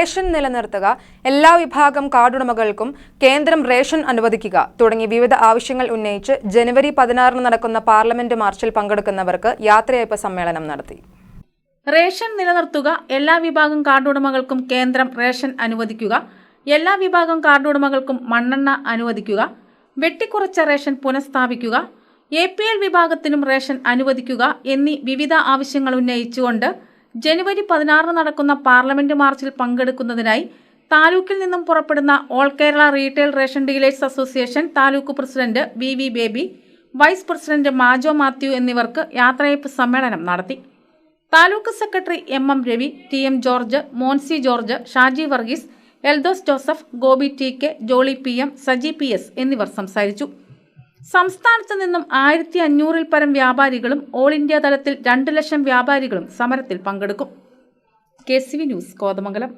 Ration നിലനിർത്തുക. എല്ലാ വിഭാഗം കാർഡുടമകൾക്കും കേന്ദ്രം റേഷൻ അനുവദിക്കുക. തുടങ്ങി വിവിധ ആവശ്യങ്ങൾ ഉന്നയിച്ച് ജനുവരി പതിനാറിന് നടക്കുന്ന പാർലമെന്റ് മാർച്ചിൽ പങ്കെടുക്കുന്നവർക്ക് യാത്രയയപ്പ് സമ്മേളനം നടത്തി. റേഷൻ നിലനിർത്തുക. എല്ലാ വിഭാഗം കാർഡുടമകൾക്കും കേന്ദ്രം റേഷൻ അനുവദിക്കുക. എല്ലാ വിഭാഗം കാർഡുടമകൾക്കും മണ്ണെണ്ണ അനുവദിക്കുക. വെട്ടിക്കുറച്ച റേഷൻ പുനഃസ്ഥാപിക്കുക. എ പി എൽ വിഭാഗത്തിനും റേഷൻ അനുവദിക്കുക എന്നീ വിവിധ ആവശ്യങ്ങൾ ഉന്നയിച്ചുകൊണ്ട് ജനുവരി പതിനാറിന് നടക്കുന്ന പാർലമെന്റ് മാർച്ചിൽ പങ്കെടുക്കുന്നതിനായി താലൂക്കിൽ നിന്നും പുറപ്പെടുന്ന all Kerala retail ration dealers association taluk president V V Baby vice president Majo Mathew എന്നിവർക്ക് യാത്രയയപ്പ് സമ്മേളനം നടത്തി. Taluk secretary M M Ravi T M George Monsi George Shaji Varghese Eldhose Joseph Gopi T K Jolly P M Saji P S എന്നിവർ സംസാരിച്ചു. സംസ്ഥാനത്ത് നിന്നും ആയിരത്തി അഞ്ഞൂറിൽ പരം വ്യാപാരികളും ഓൾ ഇന്ത്യ തലത്തിൽ രണ്ട് ലക്ഷം വ്യാപാരികളും സമരത്തിൽ പങ്കെടുക്കും. K C V news Kothamangalam.